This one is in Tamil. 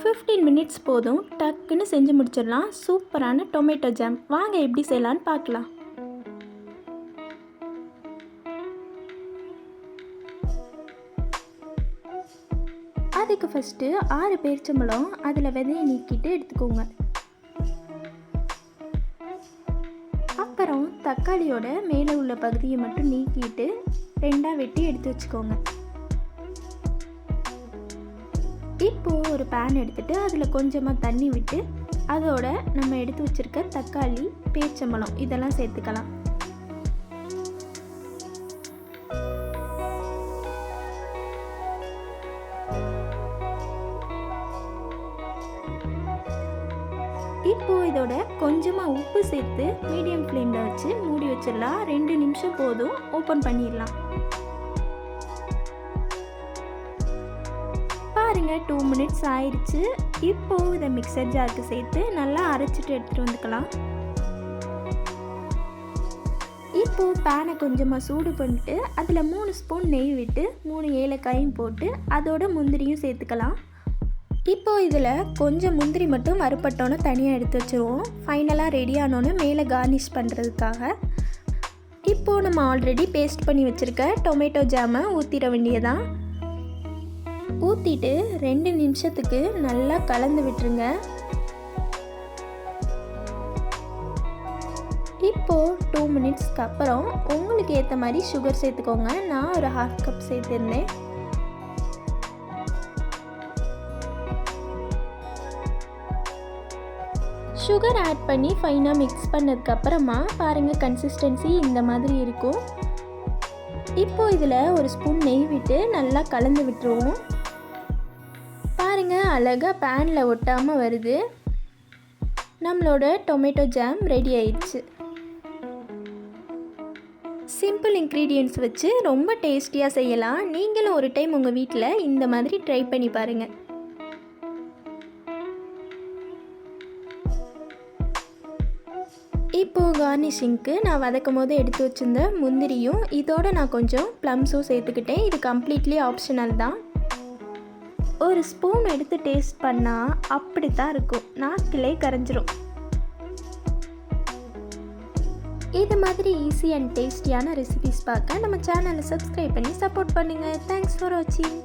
ஃபிஃப்டீன் மினிட்ஸ் போதும். டக்குன்னு செஞ்சு முடிச்சிடலாம். சூப்பரான டொமேட்டோ ஜாம். வாங்க எப்படி செய்யலான்னு பார்க்கலாம். அதுக்கு ஃபஸ்ட்டு ஆறு பேரிச்சம்பழம் அதில் விதையை நீக்கிட்டு எடுத்துக்கோங்க. அப்புறம் தக்காளியோட மேலே உள்ள பகுதியை மட்டும் நீக்கிட்டு ரெண்டாக வெட்டி எடுத்து வச்சுக்கோங்க. இப்போது ஒரு பேன் எடுத்துகிட்டு அதில் கொஞ்சமாக தண்ணி விட்டு அதோட நம்ம எடுத்து வச்சிருக்க தக்காளி பேச்சம்பழம் இதெல்லாம் சேர்த்துக்கலாம். இப்போ இதோட கொஞ்சமாக உப்பு சேர்த்து மீடியம் ஃப்ளேமில் வச்சு மூடி வச்சிடலாம். ரெண்டு நிமிஷம் போதும். ஓப்பன் பண்ணிடலாம். பாருங்க டூ மினிட்ஸ் ஆயிடுச்சு இப்போது இதை மிக்சர் ஜாருக்கு சேர்த்து நல்லா அரைச்சிட்டு எடுத்துகிட்டு வந்துக்கலாம். இப்போ பேனை கொஞ்சமாக சூடு பண்ணிட்டு அதில் மூணு ஸ்பூன் நெய் விட்டு மூணு ஏலக்காயும் போட்டு அதோட முந்திரியும் சேர்த்துக்கலாம். இப்போது இதில் கொஞ்சம் முந்திரி மட்டும் வறுப்பட்டோன்னு தனியாக எடுத்து வச்சுருவோம். ஃபைனலாக ரெடி ஆனோன்னு மேலே கார்னிஷ் பண்ணுறதுக்காக இப்போது நம்ம ஆல்ரெடி பேஸ்ட் பண்ணி வச்சுருக்க டொமேட்டோ ஜாமை ஊற்றிட வேண்டியதான் ஊற்றிட்டு ரெண்டு நிமிஷத்துக்கு நல்லா கலந்து விட்டுருங்க. இப்போது டூ மினிட்ஸ்க்கு அப்புறம் உங்களுக்கு ஏற்ற மாதிரி சுகர் சேர்த்துக்கோங்க. நான் ஒரு ஹாஃப் கப் சேர்த்துருந்தேன். சுகர் ஆட் பண்ணி ஃபைனாக மிக்ஸ் பண்ணதுக்கப்புறமா பாருங்கள் கன்சிஸ்டன்சி இந்த மாதிரி இருக்கும். இப்போது இதில் ஒரு ஸ்பூன் நெய் விட்டு நல்லா கலந்து விட்டுருவோம். பாருங்கள் அழகாக பேனில் ஒட்டாமல் வருது. நம்மளோட டொமேட்டோ ஜாம் ரெடி ஆயிடுச்சு. சிம்பிள் இன்க்ரீடியன்ட்ஸ் வச்சு ரொம்ப டேஸ்டியாக செய்யலாம். நீங்களும் ஒரு டைம் உங்கள் வீட்டில் இந்த மாதிரி ட்ரை பண்ணி பாருங்கள் இப்போது கார்னிஷிங்க்கு நான் வதக்கும் போது எடுத்து வச்சுருந்த முந்திரியும் இதோட நான் கொஞ்சம் ப்ளம்ஸும் சேர்த்துக்கிட்டேன். இது கம்ப்ளீட்லி ஆப்ஷனல் தான். ஒரு ஸ்பூன் எடுத்து டேஸ்ட் பண்ணால் அப்படி தான் இருக்கும். நாக்கிலே கரைஞ்சிரும். இது மாதிரி ஈஸி அண்ட் டேஸ்டியான ரெசிபிஸ் பார்க்க நம்ம சேனலை சப்ஸ்கிரைப் பண்ணி சப்போர்ட் பண்ணுங்கள் தேங்க்ஸ் ஃபார் வாட்சிங்